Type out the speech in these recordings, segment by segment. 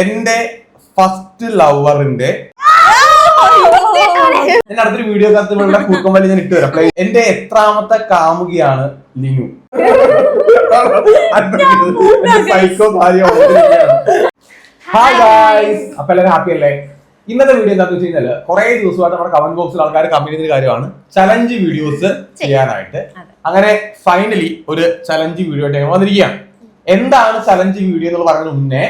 എന്റെ ഫസ്റ്റ് ലവറിന്റെ ഞാൻ അടുത്തൊരു വീഡിയോ കത്ത് ഇവിടെ കൂർക്കമ്പലി ഞാൻ ഇട്ട് വരാം. എന്റെ എത്രാമത്തെ കാമുകിയാണ് ലിനു. സൈക്കോ ഭാര്യ ഹായ് ഗായ്സ് അപ്പൊ എല്ലാവരും ഹാപ്പി അല്ലേ? ഇന്നത്തെ വീഡിയോ എന്താ വെച്ച് കഴിഞ്ഞാൽ കുറെ ദിവസമായിട്ട് നമ്മുടെ കമന്റ് ബോക്സിൽ ആൾക്കാർ കമ്പനി കാര്യമാണ്. ചലഞ്ച് വീഡിയോസ് ചെയ്യാനായിട്ട്. അങ്ങനെ ഫൈനലി ഒരു ചലഞ്ച് വീഡിയോ ആയിട്ട് വന്നിരിക്കുകയാണ്. എന്താണ് ചലഞ്ച് വീഡിയോ എന്ന് പറഞ്ഞ മുന്നേ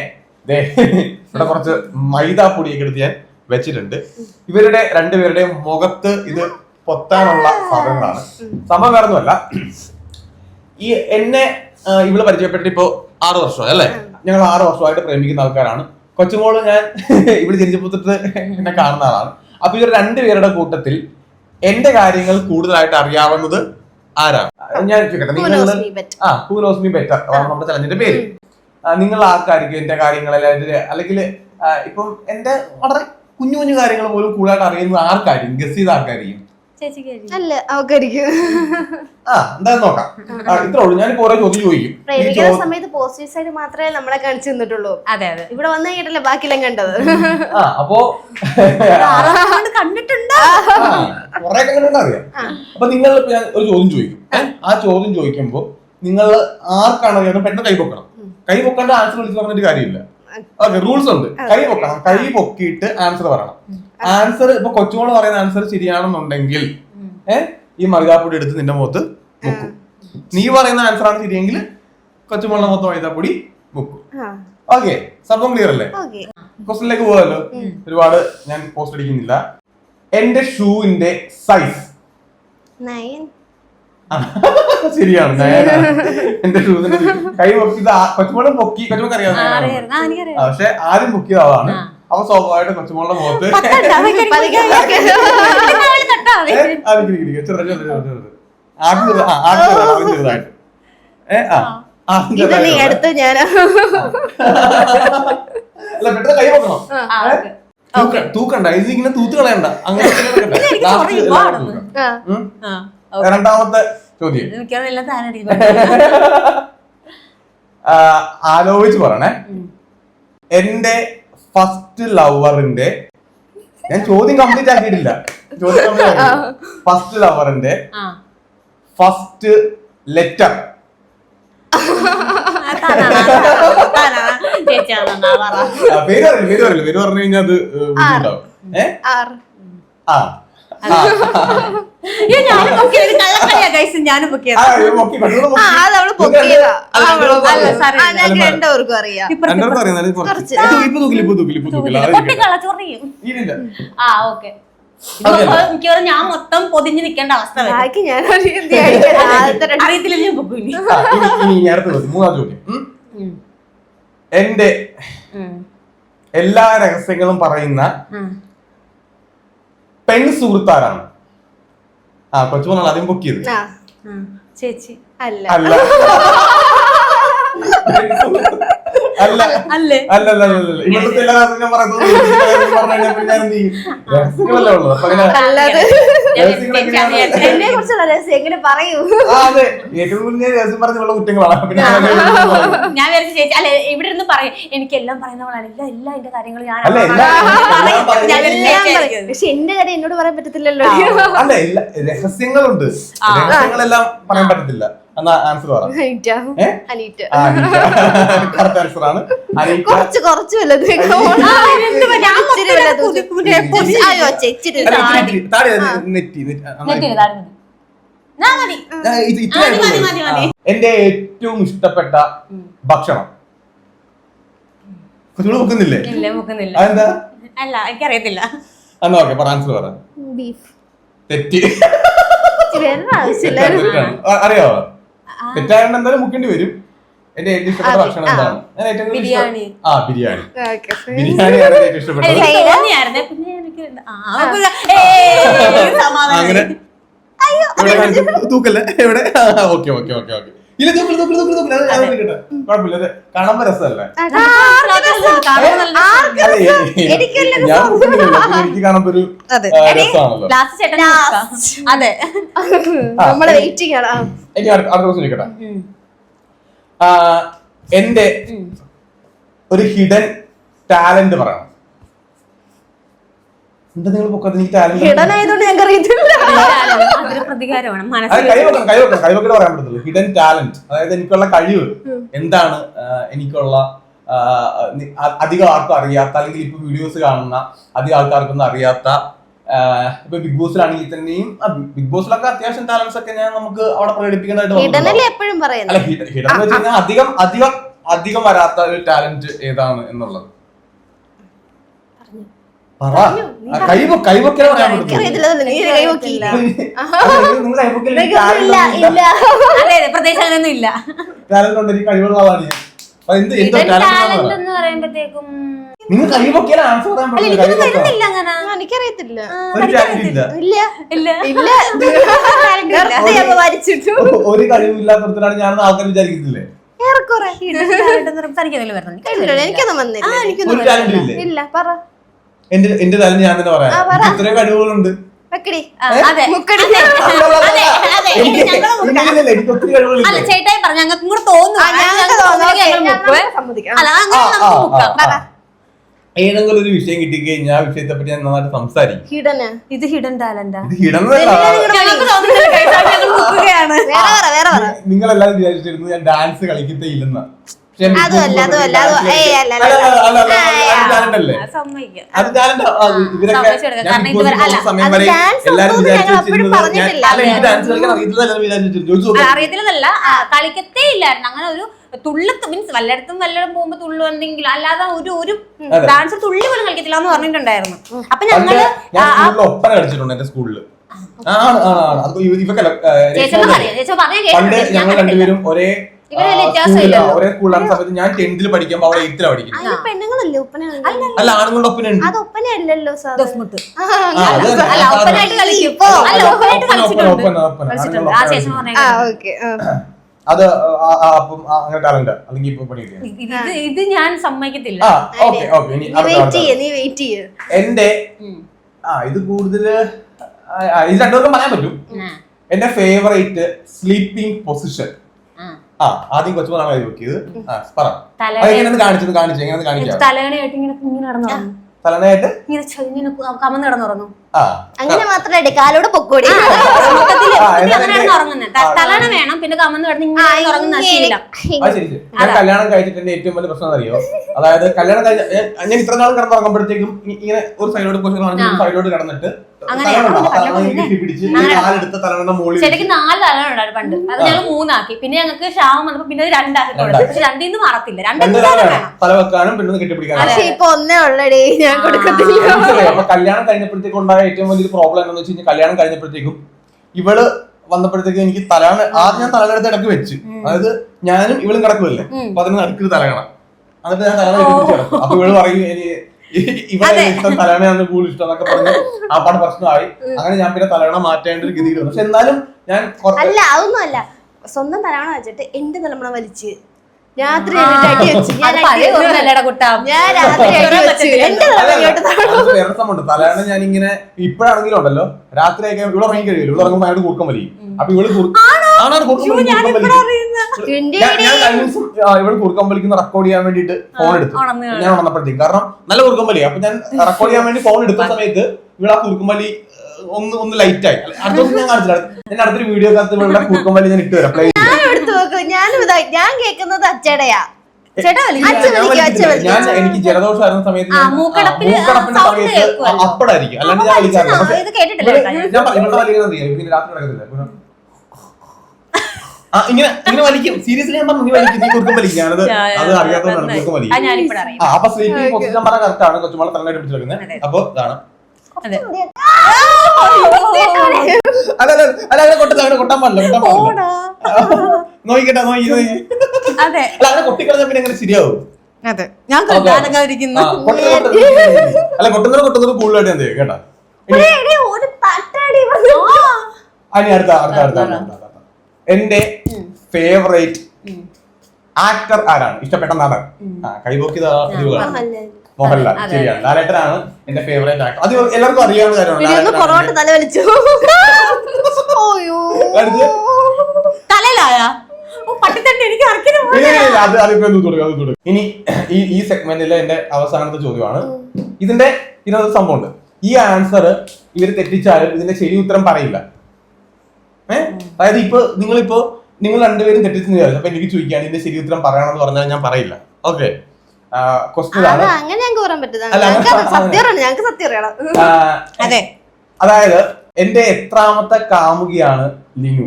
ഇവിടെ കുറച്ച് മൈദാപ്പൊടിയൊക്കെ എടുത്ത് ഞാൻ വെച്ചിട്ടുണ്ട്. ഇവരുടെ രണ്ടുപേരുടെയും മുഖത്ത് ഇത് പൊത്താനുള്ള സാധനങ്ങളാണ് സംഭവം വേറെ ഒന്നുമല്ല ഈ എന്നെ ഇവൾ പരിചയപ്പെട്ടിട്ട് ഇപ്പോ ആറു വർഷമായി അല്ലേ? ഞങ്ങൾ ആറു വർഷമായിട്ട് പ്രേമിക്കുന്ന ആൾക്കാരാണ്. കൊച്ചുമോൾ ഞാൻ ഇവിടെ ജനിച്ചപ്പോ തൊട്ട് എന്നെ കാണുന്ന ആളാണ്. അപ്പൊ ഇവർ രണ്ടുപേരുടെ കൂട്ടത്തിൽ എന്റെ കാര്യങ്ങൾ കൂടുതലായിട്ട് അറിയാവുന്നത് ആരാ ഞാൻ ചോദിക്കട്ടെ നിങ്ങൾ ആ ഹൂ നോസ് മീ ബെറ്റർ നമ്മുടെ ചലഞ്ചിന്റെ പേര്. നിങ്ങൾ ആർക്കായിരിക്കും എന്റെ കാര്യങ്ങൾ അല്ലെങ്കിൽ ഇപ്പം എന്റെ വളരെ കുഞ്ഞു കുഞ്ഞു കാര്യങ്ങൾ പോലും കൂടുതലായിട്ട് അറിയുന്നത് ആർക്കായിരിക്കും? ഗസ് ചെയ്ത് ആർക്കായിരിക്കും? അല്ല അവക്കായിരിക്കും ആ എന്തായാലും നോക്കാം. ഇത്രേ ഉള്ളൂ. ഞാൻ ചോദ്യം ചോദിക്കും. ഈ പ്രേമിക്കുന്ന സമയത്ത് പോസിറ്റീവ് സൈഡ് മാത്രമേ നമ്മളെ കാണിച്ചു തന്നിട്ടുള്ളൂ. അതെ അതെ. ഇവിടെ വന്നു കഴിഞ്ഞിട്ടല്ലേ ബാക്കിയെല്ലാം കണ്ടത്. ആ അപ്പോ ആറാമത് കണ്ടിട്ടുണ്ട്? കുറെ കണ്ടിട്ട് അറിയാം. അപ്പൊ നിങ്ങൾ ഞാൻ ഒരു ചോദ്യം ചോദിക്കും. ആ ചോദ്യം ചോദിക്കുമ്പോ നിങ്ങൾ ആർക്കാണ് പെട്ടെന്ന് കൈ പൊക്കണം. കൈ പൊക്കണ്ട ആൻസർ വിളിച്ച് പറഞ്ഞിട്ട് കാര്യമില്ല. ഓക്കെ റൂൾസ് ഉണ്ട്. കൈ പൊക്കണം കൈ പൊക്കിയിട്ട് ആൻസർ പറയണം. ആൻസർ ഇപ്പൊ കൊച്ചുമോൾ പറയുന്ന ആൻസർ ശരിയാണെന്നുണ്ടെങ്കിൽ ഏഹ് ഈ മൈദാപ്പൊടി എടുത്ത് നിന്റെ മുഖത്ത് മുക്കും. നീ പറയുന്ന ആൻസർ ആണ് ശരിയെങ്കിൽ കൊച്ചുമോളുടെ മൊത്തം മൈദാപ്പൊടി മുക്കും. ഓക്കെ സംഭവം ക്ലിയർ അല്ലേ? ക്വസ്റ്റിനിലേക്ക് പോകാമല്ലോ. ഒരുപാട് ഞാൻ പോസ്റ്റ് അടിക്കുന്നില്ല. എന്റെ ഷൂവിന്റെ സൈസ് ശരിയാണ്. എന്റെ ഷൂസിന്റെ കൈ പൊക്കിയത് കൊച്ചുമോളെ പൊക്കി. കൊച്ചുമോൾക്ക് അറിയാം. പക്ഷെ ആദ്യം പൊക്കിയത് ആളാണ് അപ്പൊ സ്വാഭാവികമായിട്ട് കൊച്ചുമോളുടെ മുഖത്ത്. ആദ്യം ആ, ആദ്യം ചെറുതായിട്ട്. ഏ ആ ആദ്യം ഇത് നീ ചെറുതായിട്ട് എടുത്ത് ഞാൻ അല്ല പെട്ടെന്ന് കൈ പൊക്കണം? തൂക്കണ്ട. ഇത് ഇങ്ങനെ തൂത്ത് കളയണ്ട. അങ്ങനെ രണ്ടാമത്തെ ചോദ്യം. ആലോചിച്ച് പറയണേ. എന്റെ ഫസ്റ്റ് ലവറിന്റെ ഞാൻ ചോദ്യം കംപ്ലീറ്റ് ആക്കിയിട്ടില്ല. ചോദ്യം ഫസ്റ്റ് ലവറിന്റെ ഫസ്റ്റ് ലെറ്റർ. പേര് പറയില്ല പേര് പറയില്ല പേര് പറഞ്ഞു കഴിഞ്ഞാൽ അത് ഏ, ബുദ്ധിമുട്ടാവും ഏ? ആർ. ആ. ഞാനും പൊക്കിയത് കള്ളക്കളിയാ ഞാനും പൊക്കിയത്. ആ പൊക്കിയതാ അല്ല, ഞങ്ങൾക്ക് രണ്ടുപേർക്കും അറിയാം. കുറച്ച്. ആ ഓക്കെ. മിക്കവാറും ഞാൻ മൊത്തം പൊതിഞ്ഞു നിൽക്കേണ്ട അവസ്ഥ അറിയത്തില്ല ഞാൻ. എന്റെ എല്ലാ രഹസ്യങ്ങളും പറയുന്ന. പെൺ സുഹൃത്താരാണ്? ആ കൊച്ചു കൊച്ചുമോനാണ് ആദ്യം ബുക്ക് ആ. ഉം. ചേച്ചി അല്ല. അല്ല. അല്ല. അല്ലേ? അല്ല അല്ല അല്ല അല്ല. ഇവിടുത്തെ എല്ലാ രഹസ്യം പറയുന്നത് പറഞ്ഞു കഴിഞ്ഞാൽ പിന്നെ ഞാൻ എന്ത് ചെയ്യും? രഹസ്യമല്ലേ ഉള്ളത് അപ്പൊ അങ്ങനെ അല്ലാതെ. എന്നെ കുറിച്ചുള്ള രഹസ്യം എങ്ങനെ പറയൂ? ഏറ്റവും രഹസ്യം പറഞ്ഞുള്ള കുറ്റങ്ങളാണ്. പിന്നെ ഞാൻ വിചാരിച്ചു ചേച്ചി അല്ലെ ഇവിടെ ഇരുന്ന് പറയും. എനിക്ക് എല്ലാം പറയുന്നവളാണ് ഇല്ല എല്ലാം എന്റെ കാര്യങ്ങൾ ഞാൻ. പക്ഷെ എന്റെ കാര്യം എന്നോട് പറയാൻ പറ്റത്തില്ലല്ലോ. അല്ല രഹസ്യങ്ങളുണ്ട്. രഹസ്യങ്ങളെല്ലാം പറയാൻ പറ്റത്തില്ല. എന്നാ ആൻസർ പറ? കറക്റ്റ് ആൻസർ ആണ്. കുറച്ച് വല്ലത്. എന്റെ ഏറ്റവും ഇഷ്ടപ്പെട്ട ഭക്ഷണം. മുക്കുന്നില്ല? അതെന്താ? അല്ല എനിക്കറിയത്തില്ല. എന്നാ ഓക്കെ പറ ആൻസർ പറ. ബീഫ്. തെറ്റി. അറിയാവോ തെറ്റായതുകൊണ്ട് എന്തായാലും മുക്കേണ്ടി വരും. എന്റെ ഏറ്റവും ഇഷ്ടപ്പെട്ട ഭക്ഷണം എന്താണ്? ഞാൻ ഏറ്റവും കൂടുതൽ ഇഷ്ടം- ബിരിയാണി. ആ ബിരിയാണി. ബിരിയാണി ആണ് ഏറ്റവും ഇഷ്ടപ്പെട്ടത്. പിന്നെ എനിക്ക് ആ, അപ്പൊ ഏയ്, സമാധാനം. അങ്ങനെ? ഇവിടെ കാണിച്ചു. തൂക്കല്ലേ? എവിടെ ഓക്കെ ഓക്കെ ഓക്കെ ഓക്കെ. ഇല്ല എനിക്ക് അതെ. ചേട്ടൻ അതെ നമ്മളെ. എനിക്ക് അടുത്ത ദിവസം എന്റെ ഒരു ഹിഡൻ ടാലന്റ് പറയണം എന്താ നിങ്ങൾ പൊക്കത്ത് എനിക്ക് ടാലന്റ് ഹിഡൻ ആയതുകൊണ്ട് ഞങ്ങൾക്ക് അറിയത്തില്ല. അതൊരു പ്രതികാരമാണ്. അത് മനസ്സിൽ കൈ വെക്കണം കൈ വെക്കണം കൈ വെക്കണ പറയാൻ പറ്റത്തുള്ളൂ. ഹിഡൻ ടാലന്റ് അതായത് എനിക്കുള്ള കഴിവ് എന്താണ് എനിക്കുള്ള ആ, നി- അ- അധികം ആർക്കും അറിയാത്ത അല്ലെങ്കിൽ ഇപ്പൊ വീഡിയോസ് കാണുന്ന അധികം ആൾക്കാർക്കൊന്നും അറിയാത്ത ഇപ്പൊ ബിഗ് ബോസിലാണെങ്കിൽ തന്നെയും ആ, ബിഗ് ബോസിലൊക്കെ അത്യാവശ്യം ടാലൻസ് ഒക്കെ ഞാൻ നമുക്ക് അവിടെ പ്രകടിപ്പിക്കേണ്ടതായിട്ട് ഹിഡനല്ലേ വന്നിട്ടുണ്ടോ? എപ്പോഴും അല്ല പറയുന്നത് ഹിഡൻ ഹിഡൻ എന്ന് വെച്ച് കഴിഞ്ഞാൽ അധികം അധികം അധികം വരാത്ത ഒരു ടാലന്റ് ഏതാണ് എന്നുള്ളത് പറ ആ, കൈ വെ- കൈ വെക്കലേ പറയാൻ പറ്റത്തുള്ളൂ. എനിക്കറിയത്തില്ല നീ ഒരു കൈ നോക്കി അല്ല, നിങ്ങൾ കൈ ഇല്ല ഞാൻ നിങ്ങൾ ആൻസർ പറയാൻ പറ്റില്ല ഒരു കഴിവില്ലാത്തടത്തിലാണ് ഞാനെന്ന് ആൾക്കാർ വിചാരിക്കുന്നില്ലേ എനിക്കൊന്നും വന്നില്ല ഇല്ല പറ എന്റെ എന്റെ ടാലന്റ് ഞാൻ തന്നെ പറയാം ഇത്രയും കഴിവുകളുണ്ട്. ചേട്ടായി പറഞ്ഞു ഞങ്ങൾക്ക് കൂടെ തോന്നുന്നു. ഏതെങ്കിലും ഒരു വിഷയം കിട്ടിക്കഴിഞ്ഞാൽ ആ വിഷയത്തെ പറ്റി ഞാൻ നന്നായിട്ട് സംസാരിക്കും. ഇത് ഹിഡൻ ടാലന്റാ പറ നിങ്ങളെല്ലാരും വിചാരിച്ചിരുന്നു ഞാൻ ഡാൻസ് കളിക്കത്തേ ഇല്ലെന്ന്. പക്ഷെ ഞാൻ അതും അല്ല, അല്ല, അല്ല, അല്ല, അല്ല, അല്ല, അല്ല, അല്ല, ഏയ്, അത് talent അല്ലേ? ആ, സമ്മതിക്കാം. അത് talent ആ, അത് ഇവരൊക്കെ സമ്മതിച്ചെടുക്കാം. ഞാൻ കാരണം Big Boss ഇതുവരെ- അല്ല, സമയം അത് വരെ dance എല്ലാരും ഒന്നും വിചാരിച്ചു ഞങ്ങൾ അപ്പോഴും വെച്ചിരുന്നത് ഞാൻ- പറഞ്ഞിട്ടില്ല. അല്ല, എനിക്ക് ഡാൻസ് കളിക്കാൻ അറിയത്തില്ല എല്ലാവരും വിചാരിച്ചിരുന്നു ചോദിച്ചു ആ, അറിയത്തില്ലെന്നല്ല കളിക്കത്തേ ഇല്ലായിരുന്നു. അങ്ങനെ ഒരു തുള്ളത്ത് മീൻസ് വല്ലയിടത്തും വല്ലയിടം പോകുമ്പോ തുള്ളു എന്തെങ്കിലും അല്ലാതെ ഒരു ഒരു ഡാൻസ് തുള്ളി പോലും കളിക്കത്തില്ല എന്ന് പറഞ്ഞിട്ടുണ്ടായിരുന്നു. അപ്പൊ ഞങ്ങൾ ഒപ്പന കളിച്ചിട്ടുണ്ട് എന്റെ സ്കൂളിൽ ആണ് ആണ് ആണ്. അത് ഇവ- ഇവക്കല്ല പണ്ട് ഞങ്ങൾ രണ്ടുപേരും ഒരേ ഒരേ സ്കൂളിലാണ് സമയത്ത് ഞാൻ ടെൻത്തിൽ പഠിക്കുമ്പോ അവളെ എയ്ത്തിലാണ് പഠിക്കുന്നത്. അതിന് പെണ്ണുങ്ങളല്ലേ ഒപ്പന അല്ല ആണുങ്ങളുടെ ഒപ്പന ഉണ്ട് അത് സാർ ദഫ്മുട്ട്. അല്ല ആ, ഒപ്പനായിട്ട് ആ, കളിക്കും. ഇപ്പോ. അല്ല ഒപ്പനായിട്ട് കളിച്ചിട്ടുണ്ട്. ആ ഓക്കെ അത് അങ്ങനെ ടാലന്റ് അല്ലെങ്കിൽ ഇപ്പൊ ഇത് ഞാൻ സമ്മതിക്കത്തില്ല. എന്റെ ആ ഇത് ആ, ഇത് രണ്ടുപേർക്കും പറയാൻ പറ്റും. എന്റെ ഫേവറേറ്റ് സ്ലീപ്പിംഗ് പൊസിഷൻ ആ. ആദ്യം കൊച്ചുമോനാണ് കൈ നോക്കിയത് ആ പറ. കാണിച്ചത് കാണിച്ചു എങ്ങനെ കാണിക്കാം. തലകണയായിട്ട് ഇങ്ങനെ ഇങ്ങനെ നടന്നു? തലനായിട്ട് ഇങ്ങനെ ഇങ്ങനെ കമന്ന് കിടന്നുറങ്ങും. അങ്ങനെ മാത്രമേ കാലോട് പൊക്കോടി മൊത്തത്തിൽ ആ, മൊത്തത്തിൽ എന്നാ അങ്ങനെ പിന്നെ- കിടന്ന് ഉറങ്ങുന്നത് തലണ വേണം പിന്നെ കമന്ന് കിടന്ന് ഇങ്ങനെ കിടന്ന് ഉറങ്ങുന്ന ശീലം ശരി ശരി. ഞാൻ കല്യാണം കഴിച്ചിട്ട് ഏറ്റവും വലിയ പ്രശ്നം അറിയോ അതായത് കല്യാണം കഴിഞ്ഞ ഞാൻ- ഇത്ര നാൾ കിടന്നുറങ്ങുമ്പോഴത്തേക്കും ഇങ്ങനെ ഒരു സൈഡിലോട്ട് പോയി സൈഡിലോട്ട് കിടന്നിട്ട് ശരിക്കും നാല് തലമുണ്ടായിരുന്നു പണ്ട് അത് ഞങ്ങൾ മൂന്നാക്കി പിന്നെ ഞങ്ങൾക്ക് ക്ഷാമം വന്നപ്പോ പിന്നെ രണ്ടാക്കി കൊടുത്തു. പക്ഷെ രണ്ടിൽ നിന്ന് മറത്തില്ല രണ്ട് കെട്ടിപ്പിടിക്കാനും പക്ഷെ ഇപ്പൊ ഒന്നേ ഉള്ളടേ ഞാൻ കൊടുക്കത്തില്ല കല്യാണം കഴിഞ്ഞപ്പോഴത്തേക്കും ഉണ്ടായ ഏറ്റവും വലിയൊരു പ്രോബ്ലം എന്താണെന്ന് വെച്ച് കഴിഞ്ഞാൽ കല്യാണം കഴിഞ്ഞപ്പോഴത്തേക്കും ഇവൾ വന്നപ്പോഴത്തേക്കും എനിക്ക് തലാണ് ആദ്യം ഞാൻ തലകണത്ത് ഇടയ്ക്ക് വെച്ച്. അതായത് ഞാനും ഇവളും കിടക്കുമല്ലേ അപ്പൊ അതിന് നടുക്കിൽ തലകണ. എന്നിട്ട് ഞാൻ തലകണ കിടക്കും. അപ്പൊ ഇവൾ പറയും ഇവളെ ഇഷ്ടം തലയണയാണ് കൂടുതൽ ഇഷ്ടം എന്നൊക്കെ പറഞ്ഞ് ആ പാട് പ്രശ്നമായി അങ്ങനെ ഞാൻ പിന്നെ തലകണ മാറ്റേണ്ട ഒരു ഗതിയിൽ പക്ഷെ എന്നാലും ഞാൻ അല്ല അതൊന്നും അല്ല. സ്വന്തം തലവണ വെച്ചിട്ട് എന്റെ തലമുറ വലിച്ച് രാത്രി അടി വെച്ച്. ഞാൻ ഞാൻ അടി വെച്ച്. എന്റെ അത് വേറെ സംഭവമുണ്ട്. തലയാണ് ഞാൻ ഇങ്ങനെ ഇപ്പോഴാണെങ്കിലും ഉണ്ടല്ലോ. രാത്രിയൊക്കെ ഇവിടെ ഇറങ്ങി കഴിയില്ല ഇവിടെ ഇറങ്ങുമ്പോൾ അയാൾ കൊടുക്കാൻ വലിയും. അപ്പൊ ഇവൾ കൂർ- ആണാണ് കൂർക്കം വലിക്കും, കൂർക്കം വലിക്കും. ട്വന്റി ഞാൻ ഞാൻ കഴിഞ്ഞ ദിവസം ആ, ഇവൾ കൂർക്കം വലിക്കുന്ന റെക്കോർഡ് ചെയ്യാൻ വേണ്ടിട്ട് ഫോൺ എടുത്തു. ഞാൻ ഉണർന്നപ്പോഴത്തേക്ക്. കാരണം നല്ല കൂർക്കം വലി അപ്പൊ ഞാൻ റെക്കോർഡ് ചെയ്യാൻ വേണ്ടി ഫോൺ എടുത്ത സമയത്ത് ഇവിടെ ആ കൂർക്കം വലി ഏഹ്, ഒന്ന് ഒന്ന് ലൈറ്റ് ആയി. അല്ല, അടുത്ത ദിവസം ഞാൻ കാണിച്ചില്ല. ഞാൻ അടുത്തൊരു വീഡിയോ കാലത്ത് ഇവിടെ കൂർക്കം വലി ഞാൻ ഇട്ട് വരാം. പ്ലേ ഞാനും ഇതാ ഞാൻ കേൾക്കുന്നത് അച്ചടയാ. ചേട്ടാ വിളിക്കും, ഞാൻ വിളിക്കും. എനിക്ക് ജലദോഷമായിരുന്ന സമയത്ത് ആ, ഞാൻ- ആ, മൂക്കടപ്പിൽ മൂക്കടപ്പിന്റെ sound സമയത്ത് കേൾക്കുമല്ലോ. അപ്പടായിരിക്കും. അല്ലാണ്ട് അപ്പൊ ഞാൻ വിളിക്കാറില്ല. വലിച്ചതാ, ഇത് കേട്ടിട്ടില്ല ഇവിടെ- കേട്ടോ. ഞാൻ. ഞാൻ പറ- ഇവിടെ വലിക്കുന്നത് അറിയാം. പിന്നെ രാത്രി പിന്നെ- ആ ഇങ്ങനെ ഇങ്ങനെ വലിക്കും. സീരിയസ്ലി ഞാൻ പറഞ്ഞു നീ വലിക്കും നീ കുറുക്കം വലിക്കും. ഞാനത് യാ, യാ, അത് അറിയാത്തതുകൊണ്ടാണ് നന്നായി. കുറുക്കം ആ വലിക്കും ഞാനിപ്പോഴറിയാം ആ അപ്പൊ സ്ലീപ്പിംഗ് പൊസിഷൻ പറഞ്ഞ കറക്റ്റ് ആണ്. കൊച്ചുമോളെ തലനായിട്ട് പിടിച്ചെടുക്കുന്നത് അതെ. അപ്പൊ ഇതാണ്. അതെ. അല്ല അല്ല അല്ല അങ്ങനെ കൊട്ട അങ്ങനെ കൊട്ടാൻ പാടില്ല കൊട്ടാൻ പാടില്ല. പോടാ. നോക്കിക്കട്ടെ നോക്കി നോക്കി. അതെ. അല്ല അങ്ങനെ കൊട്ടിക്കളഞ്ഞ പിന്നെ ശരിയാവും? അതെ. ഞാൻ ഓക്കേ. കൊണ്ടാനക്കാതിരിക്കുന്നു ആ, കൊട്ടുന്ന കൊട്ടുന്ന- അല്ല കൊട്ടുന്നത് കൊട്ടുന്നത് കൂടുതലായിട്ട് എന്ത് ചെയ്യും? കേട്ടാ. ഒരു തട്ടടി അനി അടുത്ത അടുത്ത. എന്റെ ഫേവറേറ്റ് ആക്ടർ ആരാണ്? ഇഷ്ടപ്പെട്ട നടൻ. ആ കൈപോക്കിയത് മോഹൻലാൽ. ശരിയാണ് ലാലേട്ടനാണ് എന്റെ ഫേവറേറ്റ് ആക്ടർ അത് എല്ലാവർക്കും അറിയാവുന്ന കാര്യമാണ്. പിന്നെ ഒന്ന് തല വലിച്ചു ഓയോ കാണിച്ച്. തലയിലായ? ഇനി ഈ ഈ സെഗ്മെന്റിലെ എന്റെ അവസാനത്തെ ചോദ്യമാണ്. ഇതിന്റെ ഇതിനകത്ത് സംഭവമുണ്ട്. ഈ ആൻസർ ഇവർ തെറ്റിച്ചാലും ഇതിന്റെ ശരി ഉത്തരം പറയില്ല. ഏഹ് അതായത് ഇപ്പൊ നിങ്ങളിപ്പോ നിങ്ങൾ രണ്ടുപേരും തെറ്റിച്ചെന്ന് വിചാരിച്ചു. അപ്പൊ എനിക്ക് ചോദിക്കാൻ ഇതിന്റെ ശരി ഉത്തരം പറയണമെന്ന് പറഞ്ഞാൽ ഞാൻ പറയില്ല. ഓക്കെ? ക്വസ്റ്റ്യൻ അത് ആണ് അങ്ങനെ ഞങ്ങൾക്ക് പറയാൻ പറ്റുന്ന അല്ല, ഞങ്ങൾക്ക് അങ്ങനെ- സത്യം അറിയണം ഞങ്ങൾക്ക് സത്യം അറിയണം. അതെ. അതായത് എന്റെ എത്രാമത്തെ കാമുകിയാണ് ലിനു.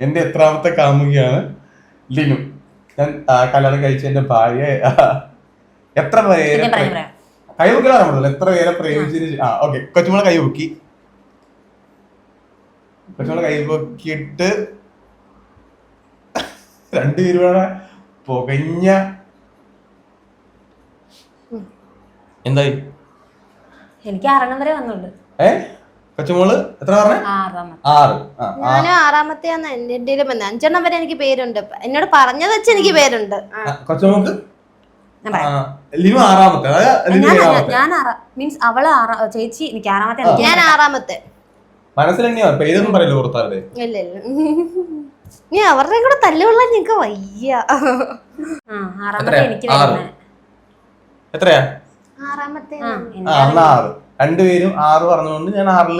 എന്റെ എത്രാമത്തെ കാമുകിയാണ് ലിനു. ഞാൻ കല്യാണം കഴിച്ച എന്റെ ഭാര്യ എത്ര പേരെ പിന്നെ പറയാം പറയാം. കൈ പൊക്കിലാണ് എത്ര പേരെ പ്രേമിച്ചതിന് ആ ഓക്കെ. കൊച്ചുമോളെ കൈ പൊക്കി കൊച്ചുമോളെ കൈ പൊക്കിയിട്ട് രണ്ടുപേരും പുകഞ്ഞ എന്തായി? എനിക്ക് ആറെണ്ണം വരെ വന്നുള്ളൂ ഏ? കൊച്ചുമോൾ എത്ര പറഞ്ഞു? ആറ്. ആ, ആറാമത്തെ എന്റെ അഞ്ചെണ്ണം വരെ എനിക്ക് പേരുണ്ട്. എന്നോട് പറഞ്ഞത് വെച്ച് എനിക്ക് പേരുണ്ട്. കൊച്ചുമോക്ക് ഞാൻ ലിനു ആറാമത്തെ. മനസ്സിലെങ്ങനെയാ ഞാൻ ഞാൻ ആറാ മീൻസ് അവൾ ചേച്ചി എനിക്ക് ആറാമത്തെ ഞാൻ ആറാമത്തെ. മനസ്സിലെന്നെയാ പേരൊന്നും പറയില്ല പുറത്താരുടെ? ഇല്ല ഇല്ല. നീ അവരുടെ കൂടെ തല്ലുകൊള്ളാൻ ഞങ്ങക്ക് വയ്യ. ആ, ആറാമത്തെ എത്രയാ? എനിക്ക് ആറ്. വരുന്നത് എത്രയാ? ആറാമത്തെ ആ ആ എനിക്ക് അന്ന് ആറ്. രണ്ടുപേരും ആറ് പറഞ്ഞുകൊണ്ട് ഞാൻ ആറിൽ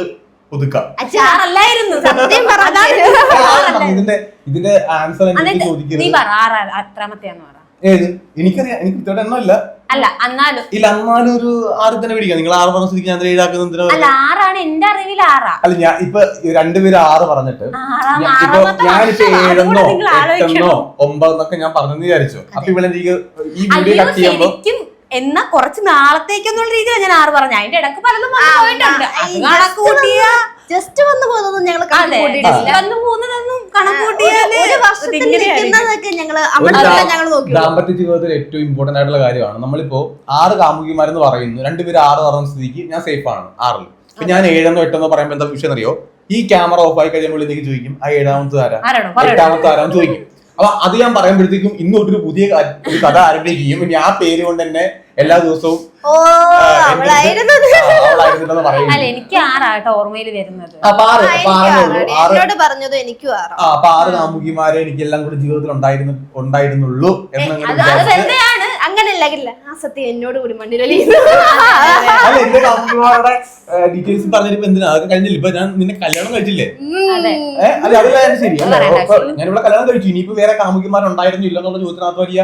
ഒതുക്കാം. അച്ഛാ ആറല്ലായിരുന്നു. സത്യം പറഞ്ഞാ ഇതിന്റെ ഇതിന്റെ ആൻസർ എനിക്ക് എന്നിട്ട് നീ ചോദിക്കരുത് പറ ആറാ എത്രാമത്തെയാന്ന് പറ. ഏത്? എനിക്കറിയാം. എനിക്ക് കൃത്യമായിട്ട് എണ്ണമില്ല അല്ല എന്നാലും. ഇല്ല എന്നാലും ഒരു ആറ് തന്നെ പിടിക്കാം. നിങ്ങൾ ആറ് പറഞ്ഞ സ്ഥിതിക്ക് ഞാൻ ഏഴാക്കുന്നത് എന്തിനാ അല്ല ആറാണ്. എന്റെ അറിവിൽ ആറാ. അല്ല ഞാൻ ഇപ്പൊ രണ്ടുപേരും ആറ് പറഞ്ഞിട്ട് ആറാം ഇപ്പൊ ആറാമത്തെ ഞാനിപ്പോ വർഷമാ. ഏഴെന്നോ അതുകൂടെ നിങ്ങൾ എട്ടെന്നോ ആലോചിക്കണം. ഒമ്പതെന്നൊക്കെ ഞാൻ പറഞ്ഞെന്ന് വിചാരിച്ചു. അപ്പൊ ഇവിടെ എനിക്ക് ഈ വീഡിയോ അയ്യോ കട്ട് ചെയ്യുമ്പോ ശരിക്കും എന്നാ കുറച്ച് നാളത്തേക്കെന്നുള്ള രീതിയിലാണ് ഞാൻ ആറ് പറഞ്ഞു. അതിന്റെ ഇടയ്ക്ക് പലതും വന്ന് പോയിട്ടുണ്ട്. അത് കണക്ക് കൂട്ടിയ. ജസ്റ്റ് വന്നു പോകുന്നതും ഞങ്ങൾ ദാമ്പത്യ ജീവിതത്തിൽ ഏറ്റവും ഇമ്പോർട്ടന്റ് ആയിട്ടുള്ള കാര്യമാണ്. നമ്മളിപ്പോ ആറ് കാമുകിമാരെന്ന് പറയുന്നു. രണ്ടുപേരും ആറ് പറഞ്ഞ സ്ഥിതിക്ക് ഞാൻ സേഫ് ആണ് ആറിൽ ഇപ്പൊ ഞാൻ ഏഴെന്നോ എട്ടെന്നോ പറയുമ്പോൾ എന്താ വിഷയം അറിയോ ഈ ക്യാമറ ഓഫ് ആയി കഴിയുമ്പോൾ എനിക്ക് ചോദിക്കും? ആ ഏഴാമത്തെ ആരാ? എട്ടാമത്തെ ആരാന്ന് ചോദിക്കും. അപ്പൊ അത് ഞാൻ പറയുമ്പോഴത്തേക്കും ഇന്നൊട്ടൊരു പുതിയ ഒരു കഥ ആരംഭിക്കുകയും ഇനി ആ പേര് കൊണ്ട് തന്നെ എല്ലാ ദിവസവും ഓ അവളായിരുന്നു അല്ല എനിക്ക് ആറാട്ടോ ഓർമ്മയിൽ വരുന്നത്. ആ, എനിക്കും ആറേ ആറാടി. എന്നോട് പറഞ്ഞതും എനിക്കും ആറാം ആ ആറ് കാമുകിമാരെ എനിക്ക് എല്ലാം കൂടി ജീവിതത്തിൽ ഉണ്ടായിരുന്നു ഉണ്ടായിരുന്നുള്ളൂ എന്ന് അങ്ങനെ അത് അത് വിചാരിച്ച് വെറുതെയാണ്. അങ്ങനെയല്ല ഇല്ല ആ സത്യം എന്നോട് കൂടി മണ്ണിലി അല്ല എന്റെ കാമുകിമാരുടെ ഡീറ്റെയിൽസ് പറഞ്ഞിപ്പോ എന്തിനാ? അതൊക്കെ കഴിഞ്ഞില്ല? ഇപ്പൊ ഞാൻ നിന്നെ കല്യാണം കഴിച്ചില്ലേ? അതെ. ഏഹ് അല്ല അത് കാര്യം ശരി. അല്ല പറയണ്ട, ഇപ്പൊ ഞാനിവിടെ കല്യാണം കഴിച്ചു. ഇനിയിപ്പോ വേറെ കാമുകിമാരുണ്ടായിരുന്നു ഇല്ല എന്നുള്ള ചോദ്യത്തിനകത്ത് വലിയ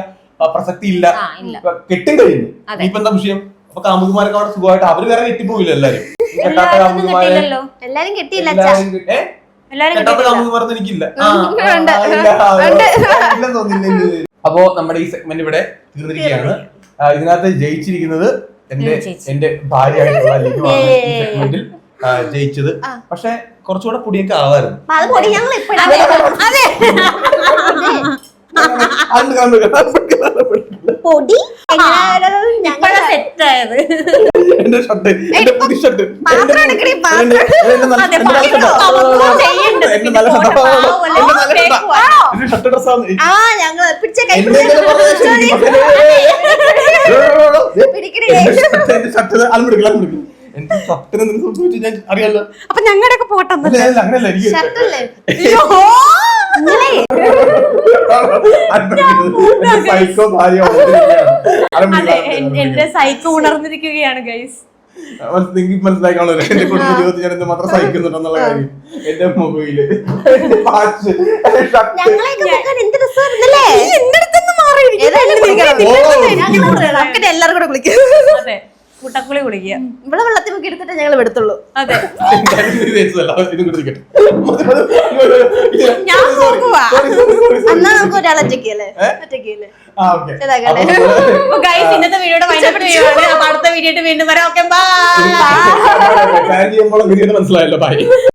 പ്രസക്തി ഇല്ല. ഇപ്പൊ കെട്ടും കഴിഞ്ഞു. അതെ. ഇനിയിപ്പോ എന്താ വിഷയം? അപ്പൊ കാമുകിമാരൊക്കെ അവിടെ സുഖമായിട്ട് അവർ വേറെ കെട്ടിപ്പോയില്ല എല്ലാരും. കെട്ടാത്ത കാമുകിമാരെ എല്ലാരും കെട്ടിയില്ല? കെട്ടാത്ത കാമുകിമാരൊന്നും എനിക്കില്ല. ഇല്ലെന്ന് തോന്നുന്നില്ല അപ്പോ നമ്മുടെ ഈ സെഗ്മെന്റ് ഇവിടെ തീർന്നിരിക്കുകയാണ്. ഇതിനകത്ത് ജയിച്ചിരിക്കുന്നത് എന്റെ. എന്റെ ഭാര്യയായിട്ടുള്ള ഈ ഏയ്. സെഗ്മെന്റിൽ ജയിച്ചത്. പക്ഷെ കുറച്ചുകൂടെ പൊടിയൊക്കെ ആവായിരുന്നു അത്. പൊടി? എന്റെ ഷർട്ട് എന്റെ പുതിയ ഷർട്ട്. പോട്ടെ, ഡ്രസ്സാണ് അലമ്പെടുക്കില്ല അലമ്പെടുക്കില്ല എന്റെ ഷർട്ടിന് സംഭവിച്ചു ഞാൻ അറിയാലോ. അപ്പൊ ഞങ്ങളുടെ പോട്ടെ അല്ല അല്ല അങ്ങനെയല്ല എനിക്ക് സൈക്കോ ഭാര്യ എന്റെ സൈക്കോ ഉണർന്നിരിക്കുകയാണ് ഗൈസ് നിങ്ങൾക്ക് മനസ്സിലാക്കാണല്ലോ എന്റെ കുടുംബ ജീവിതത്തിൽ ഞാൻ എന്തുമാത്രം സഹിക്കുന്നുണ്ടെന്നുള്ള കാര്യം. എന്റെ മൊബൈൽ. എന്ത് എല്ലാവരും കൂടെ വിളിക്കാം. കുട്ടക്കുളി കുടിക്കുക ഇവിടെ വെള്ളത്തിൽ മുക്കി എടുത്തിട്ട് ഞങ്ങൾ എടുത്തുള്ളൂ അതെ. ഞാൻ. എന്നാ നമുക്ക് ഒരാൾ ഒറ്റയ്ക്കല്ലേ? ഒറ്റയ്ക്കല്ലേ അപ്പൊ ഇന്നത്തെ വീഡിയോയുടെ വൈൻഡപ്പ് ചെയ്യുവാണ് അപ്പൊ അടുത്ത വീഡിയോ വീണ്ടും വരാം ഓക്കെ ബൈ മനസ്സിലായല്ലോ ബൈ